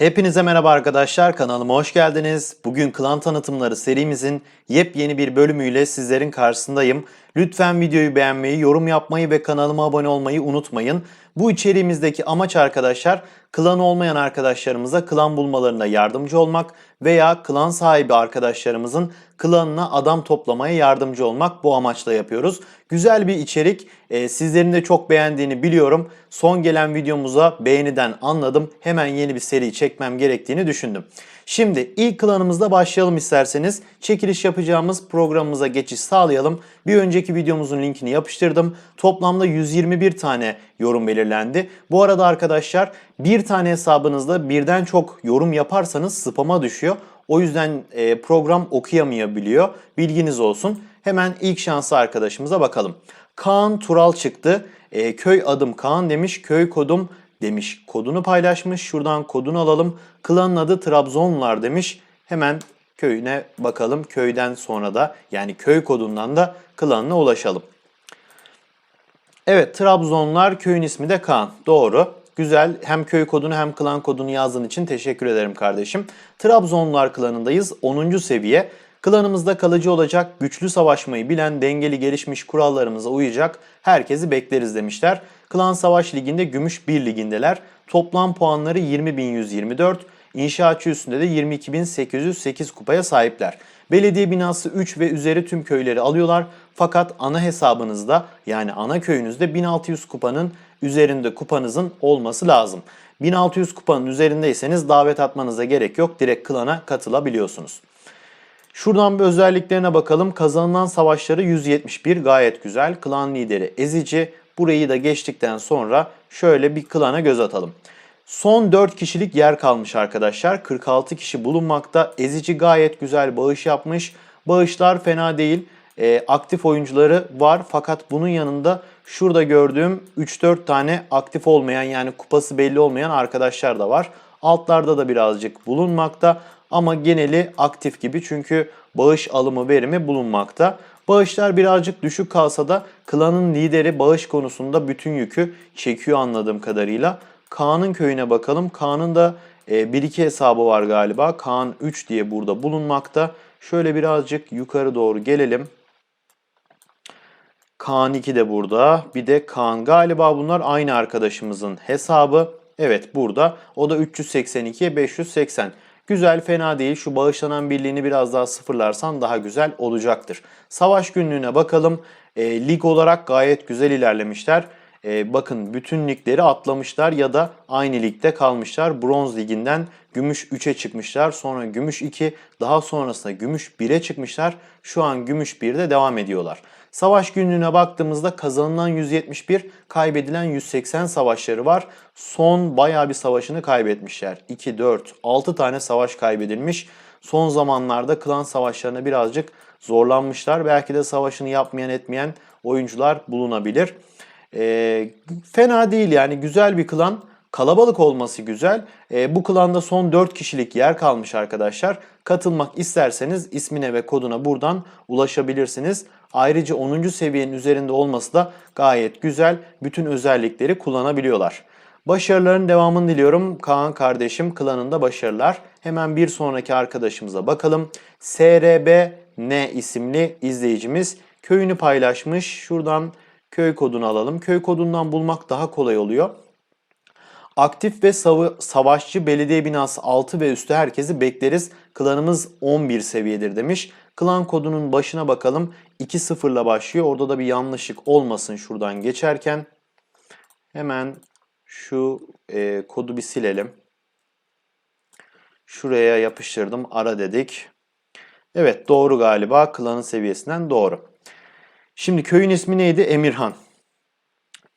Hepinize merhaba arkadaşlar kanalıma hoş geldiniz. Bugün klan tanıtımları serimizin yepyeni bir bölümüyle sizlerin karşısındayım. Lütfen videoyu beğenmeyi, yorum yapmayı ve kanalıma abone olmayı unutmayın. Bu içeriğimizdeki amaç arkadaşlar klan olmayan arkadaşlarımıza klan bulmalarına yardımcı olmak veya klan sahibi arkadaşlarımızın klanına adam toplamaya yardımcı olmak bu amaçla yapıyoruz. Güzel bir içerik. Ee, sizlerin de çok beğendiğini biliyorum. Son gelen videomuza beğeniden anladım. Hemen yeni bir seri çekmem gerektiğini düşündüm. Şimdi ilk klanımızda başlayalım isterseniz. Çekiliş yapacağımız programımıza geçiş sağlayalım. Bir önceki videomuzun linkini yapıştırdım. Toplamda 121 tane yorum belirlendi. Bu arada arkadaşlar bir tane hesabınızda birden çok yorum yaparsanız spama düşüyor. O yüzden e, program okuyamayabiliyor. Bilginiz olsun. Hemen ilk şanslı arkadaşımıza bakalım. Kaan Tural çıktı. E, köy adım Kaan demiş. Köy kodum demiş. Kodunu paylaşmış. Şuradan kodunu alalım. Klanın adı Trabzonlar demiş. Hemen köyüne bakalım. Köyden sonra da yani köy kodundan da klanına ulaşalım. Evet Trabzonlar köyün ismi de Kaan. Doğru. Güzel. Hem köy kodunu hem klan kodunu yazdığın için teşekkür ederim kardeşim. Trabzonlar klanındayız. 10. seviye. Klanımızda kalıcı olacak, güçlü savaşmayı bilen, dengeli gelişmiş kurallarımıza uyacak herkesi bekleriz demişler. Klan Savaş Ligi'nde Gümüş 1 ligindeler. Toplam puanları 20.124. İnşaatçı üstünde de 22.808 kupaya sahipler. Belediye binası 3 ve üzeri tüm köyleri alıyorlar. Fakat ana hesabınızda yani ana köyünüzde 1600 kupanın üzerinde kupanızın olması lazım. 1600 kupanın üzerindeyseniz davet atmanıza gerek yok. Direkt klana katılabiliyorsunuz. Şuradan bir özelliklerine bakalım. Kazanılan savaşları 171 gayet güzel. Klan lideri ezici. Burayı da geçtikten sonra şöyle bir klana göz atalım. Son 4 kişilik yer kalmış arkadaşlar. 46 kişi bulunmakta. Ezici gayet güzel bağış yapmış. Bağışlar fena değil. E, aktif oyuncuları var fakat bunun yanında şurada gördüğüm 3-4 tane aktif olmayan yani kupası belli olmayan arkadaşlar da var. Altlarda da birazcık bulunmakta ama geneli aktif gibi çünkü bağış alımı verimi bulunmakta. Bağışlar birazcık düşük kalsa da klanın lideri bağış konusunda bütün yükü çekiyor anladığım kadarıyla. Kaan'ın köyüne bakalım. Kaan'ın da 1-2 hesabı var galiba. Kaan 3 diye burada bulunmakta. Şöyle birazcık yukarı doğru gelelim. Kaan 2 de burada. Bir de Kaan galiba bunlar aynı arkadaşımızın hesabı. Evet burada. O da 382'ye 580. Güzel fena değil. Şu bağışlanan birliğini biraz daha sıfırlarsan daha güzel olacaktır. Savaş günlüğüne bakalım. E, lig olarak gayet güzel ilerlemişler. E, bakın bütün ligleri atlamışlar ya da aynı ligde kalmışlar. Bronz liginden gümüş 3'e çıkmışlar. Sonra gümüş 2 daha sonrasında gümüş 1'e çıkmışlar. Şu an gümüş 1'de devam ediyorlar. Savaş günlüğüne baktığımızda kazanılan 171, kaybedilen 180 savaşları var. Son bayağı bir savaşını kaybetmişler. 2, 4, 6 tane savaş kaybedilmiş. Son zamanlarda klan savaşlarına birazcık zorlanmışlar. Belki de savaşını yapmayan etmeyen oyuncular bulunabilir. E, fena değil yani güzel bir klan. Kalabalık olması güzel. E, bu klanda son 4 kişilik yer kalmış arkadaşlar. Katılmak isterseniz ismine ve koduna buradan ulaşabilirsiniz. Ayrıca 10. seviyenin üzerinde olması da gayet güzel. Bütün özellikleri kullanabiliyorlar. Başarıların devamını diliyorum. Kaan kardeşim klanında başarılar. Hemen bir sonraki arkadaşımıza bakalım. SRB N isimli izleyicimiz köyünü paylaşmış. Şuradan köy kodunu alalım. Köy kodundan bulmak daha kolay oluyor. Aktif ve savaşçı belediye binası 6 ve üstü herkesi bekleriz. Klanımız 11 seviyedir demiş. Klan kodunun başına bakalım. 2-0 ile başlıyor. Orada da bir yanlışlık olmasın şuradan geçerken. Hemen şu e, kodu bir silelim. Şuraya yapıştırdım. Ara dedik. Evet doğru galiba. Klanın seviyesinden doğru. Şimdi köyün ismi neydi? Emirhan.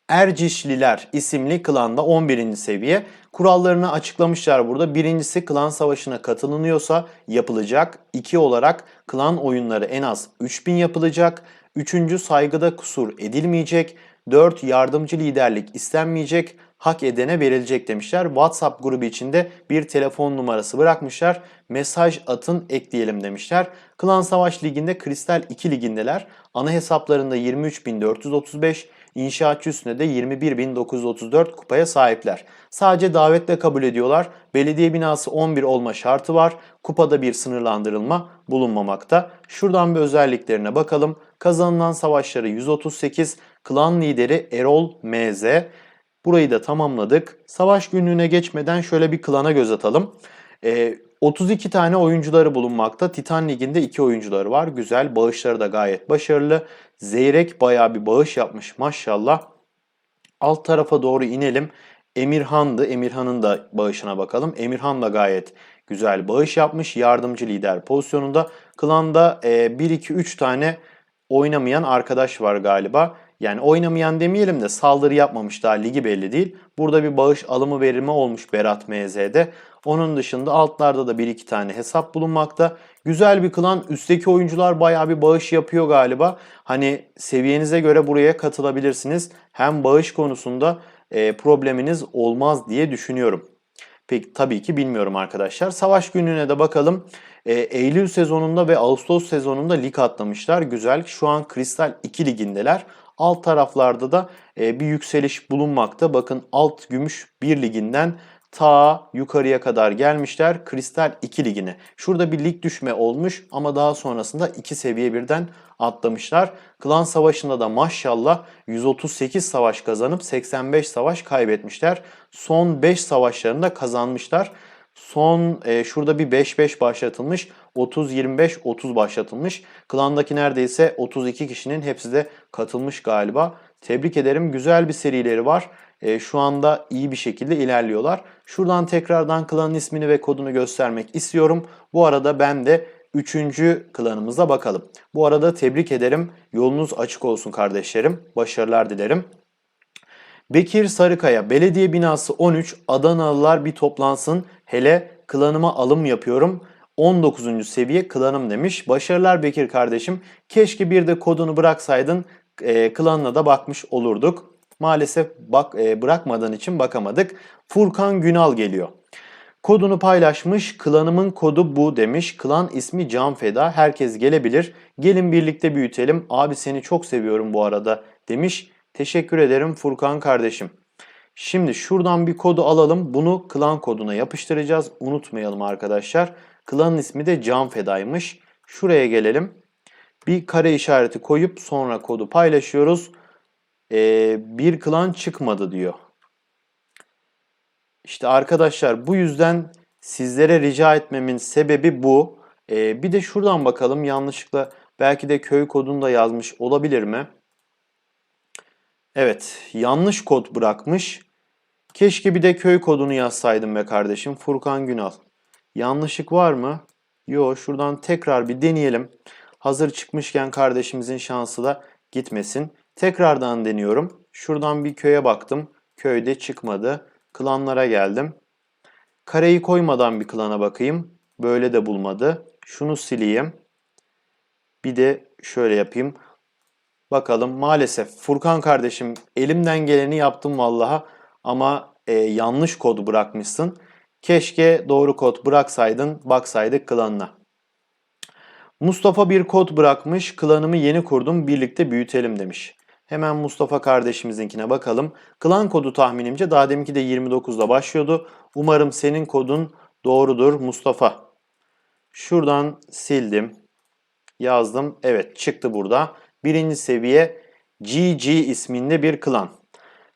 Ercişliler isimli klanda 11. seviye. Kurallarını açıklamışlar burada. Birincisi klan savaşına katılınıyorsa yapılacak. İki olarak klan oyunları en az 3000 yapılacak. Üçüncü saygıda kusur edilmeyecek. 4 yardımcı liderlik istenmeyecek. Hak edene verilecek demişler. WhatsApp grubu içinde bir telefon numarası bırakmışlar. Mesaj atın ekleyelim demişler. Klan Savaş Ligi'nde Kristal 2 ligindeler. Ana hesaplarında 23.435, İnşaatçı üstüne de 21.934 kupaya sahipler. Sadece davetle kabul ediyorlar. Belediye binası 11 olma şartı var. Kupada bir sınırlandırılma bulunmamakta. Şuradan bir özelliklerine bakalım. Kazanılan savaşları 138. Klan lideri Erol MZ. Burayı da tamamladık. Savaş günlüğüne geçmeden şöyle bir klana göz atalım. Ee, 32 tane oyuncuları bulunmakta. Titan Ligi'nde 2 oyuncuları var. Güzel. Bağışları da gayet başarılı. Zeyrek bayağı bir bağış yapmış maşallah. Alt tarafa doğru inelim. Emirhan'dı. Emirhan'ın da bağışına bakalım. Emirhan da gayet güzel bağış yapmış. Yardımcı lider pozisyonunda. Klanda 1-2-3 tane oynamayan arkadaş var galiba. Yani oynamayan demeyelim de saldırı yapmamış daha ligi belli değil. Burada bir bağış alımı verimi olmuş Berat MZ'de. Onun dışında altlarda da 1-2 tane hesap bulunmakta. Güzel bir klan. Üstteki oyuncular bayağı bir bağış yapıyor galiba. Hani seviyenize göre buraya katılabilirsiniz. Hem bağış konusunda e, probleminiz olmaz diye düşünüyorum. Peki tabii ki bilmiyorum arkadaşlar. Savaş günlüğüne de bakalım. E, Eylül sezonunda ve Ağustos sezonunda lig atlamışlar. Güzel. Şu an Kristal 2 ligindeler. Alt taraflarda da e, bir yükseliş bulunmakta. Bakın alt gümüş 1 liginden ta yukarıya kadar gelmişler Kristal 2 ligine. Şurada bir lig düşme olmuş ama daha sonrasında 2 seviye birden atlamışlar. Klan Savaşı'nda da maşallah 138 savaş kazanıp 85 savaş kaybetmişler. Son 5 savaşlarında kazanmışlar. Son e, şurada bir 5-5 başlatılmış. 30-25-30 başlatılmış. Klandaki neredeyse 32 kişinin hepsi de katılmış galiba. Tebrik ederim. Güzel bir serileri var. E, şu anda iyi bir şekilde ilerliyorlar. Şuradan tekrardan klanın ismini ve kodunu göstermek istiyorum. Bu arada ben de 3. klanımıza bakalım. Bu arada tebrik ederim. Yolunuz açık olsun kardeşlerim. Başarılar dilerim. Bekir Sarıkaya, belediye binası 13, Adanalılar bir toplansın. Hele klanıma alım yapıyorum. 19. seviye klanım demiş. Başarılar Bekir kardeşim. Keşke bir de kodunu bıraksaydın e, klanına da bakmış olurduk. Maalesef bak e, bırakmadığın için bakamadık. Furkan Günal geliyor. Kodunu paylaşmış. Klanımın kodu bu demiş. Klan ismi Can Feda. Herkes gelebilir. Gelin birlikte büyütelim. Abi seni çok seviyorum bu arada demiş. Teşekkür ederim Furkan kardeşim. Şimdi şuradan bir kodu alalım. Bunu klan koduna yapıştıracağız. Unutmayalım arkadaşlar. Klanın ismi de Can Feda'ymış. Şuraya gelelim. Bir kare işareti koyup sonra kodu paylaşıyoruz. Ee, bir klan çıkmadı diyor. İşte arkadaşlar bu yüzden sizlere rica etmemin sebebi bu. Ee, bir de şuradan bakalım yanlışlıkla belki de köy kodunu da yazmış olabilir mi? Evet yanlış kod bırakmış. Keşke bir de köy kodunu yazsaydım be kardeşim. Furkan Günal. Yanlışlık var mı? Yo şuradan tekrar bir deneyelim. Hazır çıkmışken kardeşimizin şansı da gitmesin. Tekrardan deniyorum. Şuradan bir köye baktım. Köyde çıkmadı. Klanlara geldim. Kareyi koymadan bir klana bakayım. Böyle de bulmadı. Şunu sileyim. Bir de şöyle yapayım. Bakalım maalesef Furkan kardeşim elimden geleni yaptım vallaha ama e, yanlış kodu bırakmışsın. Keşke doğru kod bıraksaydın baksaydık klanına. Mustafa bir kod bırakmış. Klanımı yeni kurdum birlikte büyütelim demiş. Hemen Mustafa kardeşimizinkine bakalım. Klan kodu tahminimce daha deminki de 29'da başlıyordu. Umarım senin kodun doğrudur Mustafa. Şuradan sildim. Yazdım. Evet çıktı burada. Birinci seviye GG isminde bir klan.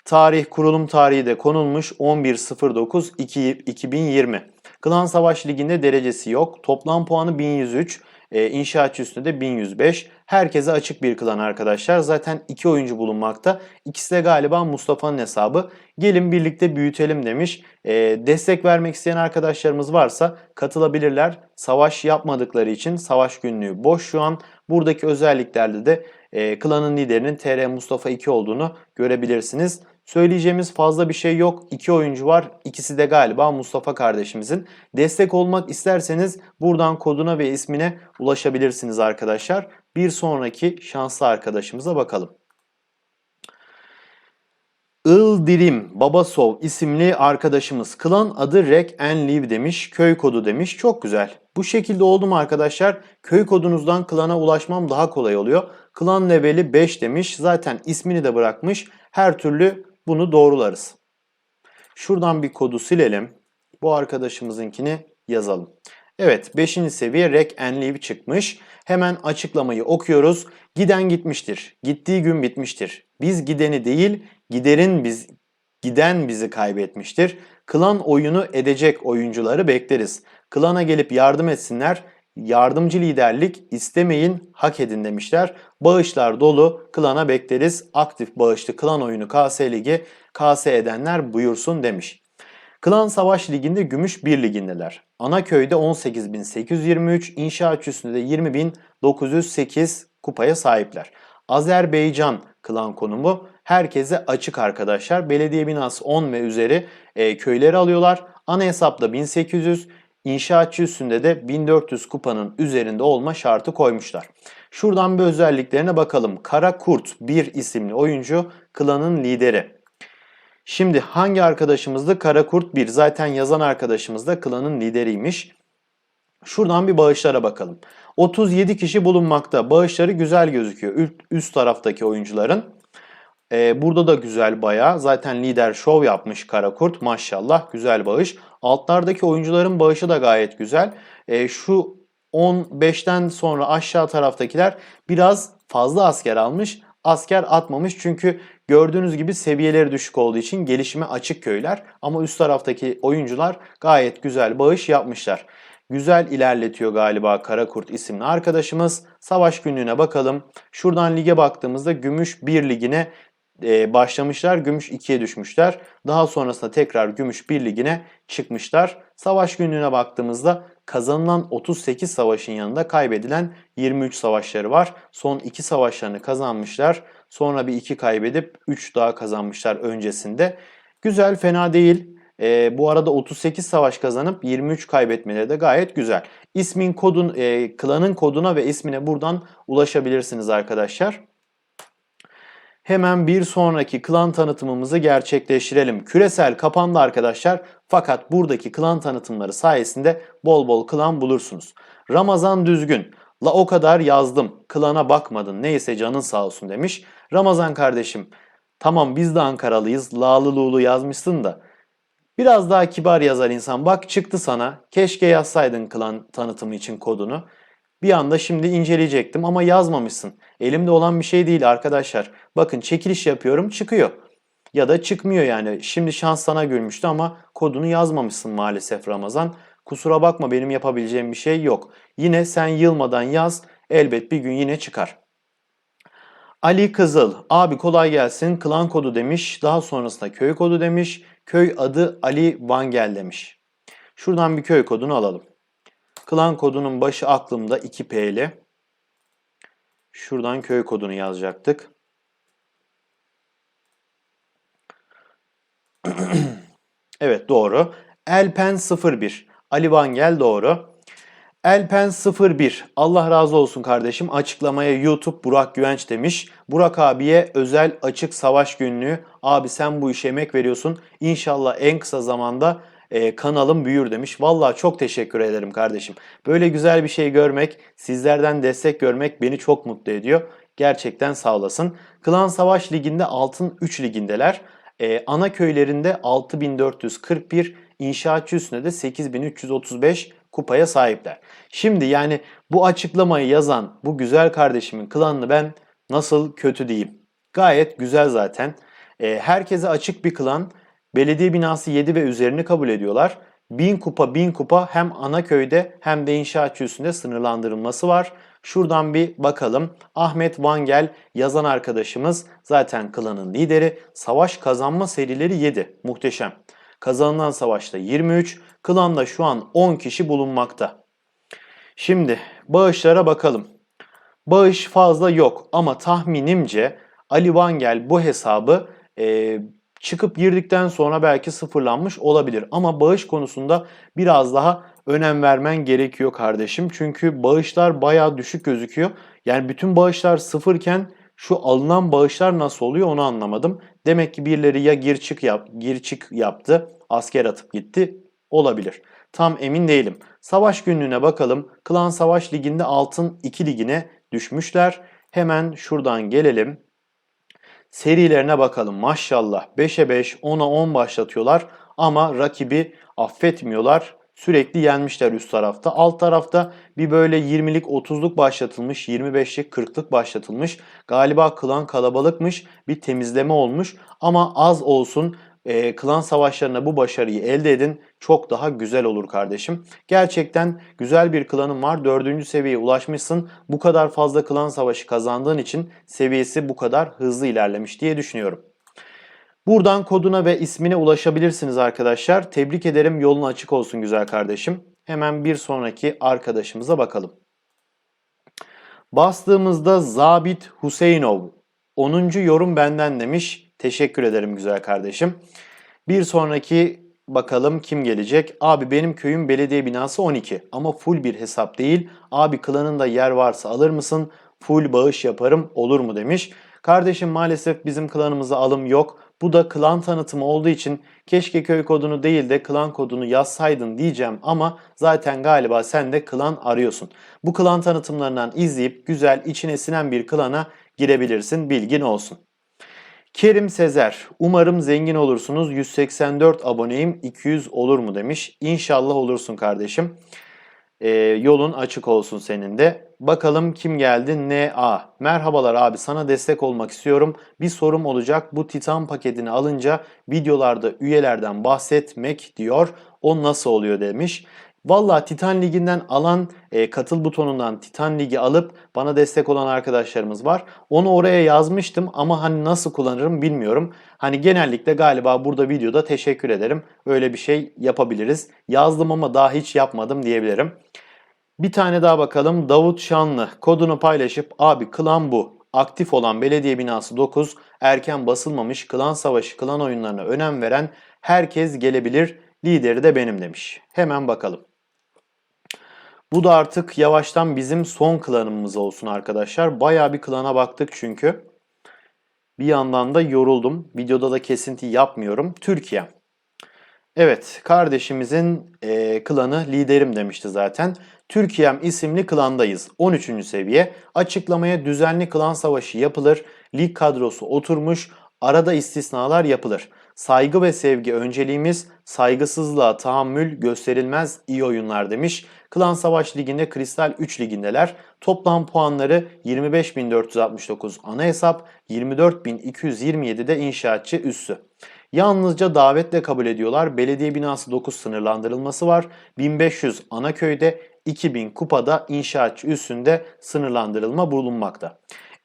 Tarih kurulum tarihi de konulmuş 11.09.2020. Klan Savaş Ligi'nde derecesi yok. Toplam puanı 1103. E, inşaatçı üstünde de 1105. Herkese açık bir klan arkadaşlar. Zaten iki oyuncu bulunmakta. İkisi de galiba Mustafa'nın hesabı. Gelin birlikte büyütelim demiş. E, destek vermek isteyen arkadaşlarımız varsa katılabilirler. Savaş yapmadıkları için savaş günlüğü boş şu an. Buradaki özelliklerde de e, klanın liderinin TR Mustafa 2 olduğunu görebilirsiniz. Söyleyeceğimiz fazla bir şey yok. İki oyuncu var. İkisi de galiba Mustafa kardeşimizin. Destek olmak isterseniz buradan koduna ve ismine ulaşabilirsiniz arkadaşlar. Bir sonraki şanslı arkadaşımıza bakalım. Ildirim Babasov isimli arkadaşımız klan adı Rek and Live demiş. Köy kodu demiş. Çok güzel. Bu şekilde oldu mu arkadaşlar? Köy kodunuzdan klana ulaşmam daha kolay oluyor. Klan leveli 5 demiş. Zaten ismini de bırakmış. Her türlü bunu doğrularız. Şuradan bir kodu silelim. Bu arkadaşımızınkini yazalım. Evet 5. seviye Rek and Leave çıkmış. Hemen açıklamayı okuyoruz. Giden gitmiştir. Gittiği gün bitmiştir. Biz gideni değil, giderin biz giden bizi kaybetmiştir. Klan oyunu edecek oyuncuları bekleriz. Klana gelip yardım etsinler. Yardımcı liderlik istemeyin, hak edin demişler. Bağışlar dolu, klana bekleriz. Aktif bağışlı klan oyunu KS Ligi, KS edenler buyursun demiş. Klan Savaş Ligi'nde Gümüş 1 ligindeler. Ana köyde 18.823, inşaat üstünde 20.908 kupaya sahipler. Azerbaycan klan konumu herkese açık arkadaşlar. Belediye binası 10 ve üzeri e, köyleri alıyorlar. Ana hesapta 1800, inşaatçı üstünde de 1400 kupanın üzerinde olma şartı koymuşlar. Şuradan bir özelliklerine bakalım. Kara Kurt 1 isimli oyuncu klanın lideri. Şimdi hangi arkadaşımızdı? Karakurt 1. Zaten yazan arkadaşımız da klanın lideriymiş. Şuradan bir bağışlara bakalım. 37 kişi bulunmakta. Bağışları güzel gözüküyor. Üst taraftaki oyuncuların. Ee, burada da güzel bayağı. Zaten lider şov yapmış Karakurt. Maşallah güzel bağış. Altlardaki oyuncuların bağışı da gayet güzel. Ee, şu 15'ten sonra aşağı taraftakiler biraz fazla asker almış. Asker atmamış çünkü gördüğünüz gibi seviyeleri düşük olduğu için gelişime açık köyler. Ama üst taraftaki oyuncular gayet güzel bağış yapmışlar. Güzel ilerletiyor galiba Karakurt isimli arkadaşımız. Savaş günlüğüne bakalım. Şuradan lige baktığımızda Gümüş 1 ligine e, başlamışlar. Gümüş 2'ye düşmüşler. Daha sonrasında tekrar Gümüş 1 ligine çıkmışlar. Savaş günlüğüne baktığımızda kazanılan 38 savaşın yanında kaybedilen 23 savaşları var. Son 2 savaşlarını kazanmışlar. Sonra bir 2 kaybedip 3 daha kazanmışlar öncesinde. Güzel fena değil. E, bu arada 38 savaş kazanıp 23 kaybetmeleri de gayet güzel. İsmin kodun, e, klanın koduna ve ismine buradan ulaşabilirsiniz arkadaşlar. Hemen bir sonraki klan tanıtımımızı gerçekleştirelim. Küresel kapandı arkadaşlar. Fakat buradaki klan tanıtımları sayesinde bol bol klan bulursunuz. Ramazan Düzgün. La o kadar yazdım. Klana bakmadın. Neyse canın sağ olsun demiş. Ramazan kardeşim. Tamam biz de Ankaralıyız. Lağlı Luğlu yazmışsın da. Biraz daha kibar yazar insan. Bak çıktı sana. Keşke yazsaydın klan tanıtımı için kodunu. Bir anda şimdi inceleyecektim ama yazmamışsın. Elimde olan bir şey değil arkadaşlar. Bakın çekiliş yapıyorum çıkıyor. Ya da çıkmıyor yani. Şimdi şans sana gülmüştü ama kodunu yazmamışsın maalesef Ramazan. Kusura bakma benim yapabileceğim bir şey yok. Yine sen yılmadan yaz. Elbet bir gün yine çıkar. Ali Kızıl. Abi kolay gelsin. Klan kodu demiş. Daha sonrasında köy kodu demiş. Köy adı Ali Vangel demiş. Şuradan bir köy kodunu alalım. Klan kodunun başı aklımda 2P'li. Şuradan köy kodunu yazacaktık. evet doğru. Elpen 01. Ali Vangel doğru. Elpen 01. Allah razı olsun kardeşim. Açıklamaya YouTube Burak Güvenç demiş. Burak abiye özel açık savaş günlüğü. Abi sen bu işe emek veriyorsun. İnşallah en kısa zamanda e, kanalım büyür demiş. Vallahi çok teşekkür ederim kardeşim. Böyle güzel bir şey görmek, sizlerden destek görmek beni çok mutlu ediyor. Gerçekten sağ olasın. Klan Savaş Ligi'nde Altın 3 ligindeler. E, ana köylerinde 6441, inşaatçı üstünde de 8335 kupaya sahipler. Şimdi yani bu açıklamayı yazan bu güzel kardeşimin klanını ben nasıl kötü diyeyim. Gayet güzel zaten. E, herkese açık bir klan. Belediye binası 7 ve üzerini kabul ediyorlar. 1000 kupa 1000 kupa hem ana köyde hem de inşaatçı üstünde sınırlandırılması var. Şuradan bir bakalım. Ahmet Vangel yazan arkadaşımız zaten klanın lideri. Savaş kazanma serileri 7. Muhteşem. Kazanılan savaşta 23. Klanda şu an 10 kişi bulunmakta. Şimdi bağışlara bakalım. Bağış fazla yok ama tahminimce Ali Vangel bu hesabı e, çıkıp girdikten sonra belki sıfırlanmış olabilir. Ama bağış konusunda biraz daha önem vermen gerekiyor kardeşim. Çünkü bağışlar bayağı düşük gözüküyor. Yani bütün bağışlar sıfırken şu alınan bağışlar nasıl oluyor onu anlamadım. Demek ki birileri ya gir çık yap, gir çık yaptı, asker atıp gitti olabilir. Tam emin değilim. Savaş günlüğüne bakalım. Klan Savaş Ligi'nde altın 2 ligine düşmüşler. Hemen şuradan gelelim. Serilerine bakalım. Maşallah 5'e 5, 10'a 10 başlatıyorlar ama rakibi affetmiyorlar. Sürekli yenmişler üst tarafta. Alt tarafta bir böyle 20'lik 30'luk başlatılmış, 25'lik 40'lık başlatılmış. Galiba klan kalabalıkmış, bir temizleme olmuş ama az olsun e, klan savaşlarında bu başarıyı elde edin. Çok daha güzel olur kardeşim. Gerçekten güzel bir klanın var. Dördüncü seviyeye ulaşmışsın. Bu kadar fazla klan savaşı kazandığın için seviyesi bu kadar hızlı ilerlemiş diye düşünüyorum. Buradan koduna ve ismine ulaşabilirsiniz arkadaşlar. Tebrik ederim. Yolun açık olsun güzel kardeşim. Hemen bir sonraki arkadaşımıza bakalım. Bastığımızda Zabit Hüseyinov 10. yorum benden demiş. Teşekkür ederim güzel kardeşim. Bir sonraki bakalım kim gelecek? Abi benim köyüm belediye binası 12 ama full bir hesap değil. Abi klanında yer varsa alır mısın? Full bağış yaparım olur mu demiş. Kardeşim maalesef bizim klanımıza alım yok. Bu da klan tanıtımı olduğu için keşke köy kodunu değil de klan kodunu yazsaydın diyeceğim ama zaten galiba sen de klan arıyorsun. Bu klan tanıtımlarından izleyip güzel içine sinen bir klana girebilirsin bilgin olsun. Kerim Sezer, umarım zengin olursunuz. 184 aboneyim, 200 olur mu demiş. İnşallah olursun kardeşim. Ee, yolun açık olsun senin de. Bakalım kim geldi? NA. Merhabalar abi sana destek olmak istiyorum. Bir sorum olacak. Bu Titan paketini alınca videolarda üyelerden bahsetmek diyor. O nasıl oluyor demiş. Valla Titan Ligi'nden alan e, katıl butonundan Titan Ligi alıp bana destek olan arkadaşlarımız var. Onu oraya yazmıştım ama hani nasıl kullanırım bilmiyorum. Hani genellikle galiba burada videoda teşekkür ederim. Öyle bir şey yapabiliriz. Yazdım ama daha hiç yapmadım diyebilirim. Bir tane daha bakalım. Davut Şanlı kodunu paylaşıp abi klan bu. Aktif olan belediye binası 9, erken basılmamış klan savaşı, klan oyunlarına önem veren herkes gelebilir. Lideri de benim demiş. Hemen bakalım. Bu da artık yavaştan bizim son klanımız olsun arkadaşlar. Baya bir klana baktık çünkü. Bir yandan da yoruldum. Videoda da kesinti yapmıyorum. Türkiye. Evet kardeşimizin e, klanı liderim demişti zaten. Türkiye'm isimli klandayız. 13. seviye. Açıklamaya düzenli klan savaşı yapılır. Lig kadrosu oturmuş. Arada istisnalar yapılır. Saygı ve sevgi önceliğimiz, saygısızlığa tahammül gösterilmez iyi oyunlar demiş. Klan Savaş Ligi'nde Kristal 3 ligindeler. Toplam puanları 25.469 ana hesap, 24.227'de inşaatçı üssü. Yalnızca davetle kabul ediyorlar. Belediye binası 9 sınırlandırılması var. 1500 ana köyde, 2000 kupada inşaatçı üssünde sınırlandırılma bulunmakta.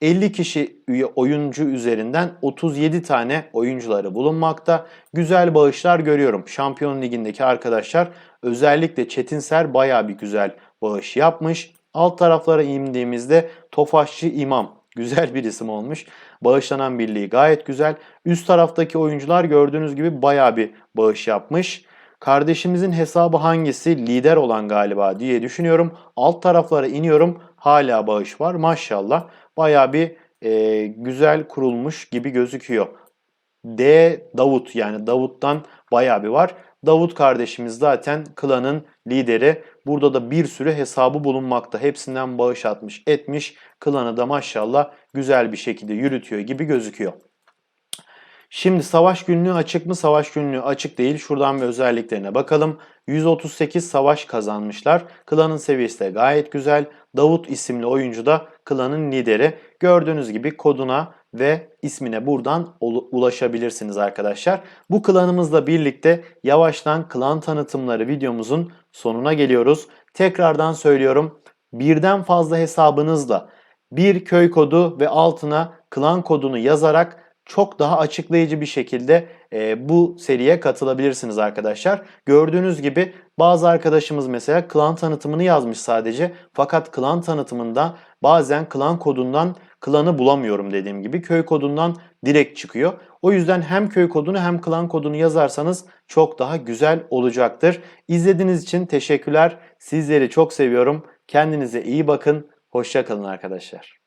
50 kişi üye oyuncu üzerinden 37 tane oyuncuları bulunmakta. Güzel bağışlar görüyorum. Şampiyon Ligi'ndeki arkadaşlar özellikle Çetinser baya bir güzel bağış yapmış. Alt taraflara indiğimizde Tofaşçı İmam güzel bir isim olmuş. Bağışlanan birliği gayet güzel. Üst taraftaki oyuncular gördüğünüz gibi baya bir bağış yapmış. Kardeşimizin hesabı hangisi? Lider olan galiba diye düşünüyorum. Alt taraflara iniyorum. Hala bağış var. Maşallah. Baya bir e, güzel kurulmuş gibi gözüküyor. D Davut yani Davut'tan baya bir var. Davut kardeşimiz zaten klanın lideri. Burada da bir sürü hesabı bulunmakta. Hepsinden bağış atmış, etmiş. Klanı da maşallah güzel bir şekilde yürütüyor gibi gözüküyor. Şimdi savaş günlüğü açık mı? Savaş günlüğü açık değil. Şuradan bir özelliklerine bakalım. 138 savaş kazanmışlar. Klanın seviyesi de gayet güzel. Davut isimli oyuncu da klanın lideri. Gördüğünüz gibi koduna ve ismine buradan ulaşabilirsiniz arkadaşlar. Bu klanımızla birlikte yavaştan klan tanıtımları videomuzun sonuna geliyoruz. Tekrardan söylüyorum. Birden fazla hesabınızla bir köy kodu ve altına klan kodunu yazarak çok daha açıklayıcı bir şekilde e, bu seriye katılabilirsiniz arkadaşlar. Gördüğünüz gibi bazı arkadaşımız mesela klan tanıtımını yazmış sadece. Fakat klan tanıtımında bazen klan kodundan klanı bulamıyorum dediğim gibi. Köy kodundan direkt çıkıyor. O yüzden hem köy kodunu hem klan kodunu yazarsanız çok daha güzel olacaktır. İzlediğiniz için teşekkürler. Sizleri çok seviyorum. Kendinize iyi bakın. Hoşçakalın arkadaşlar.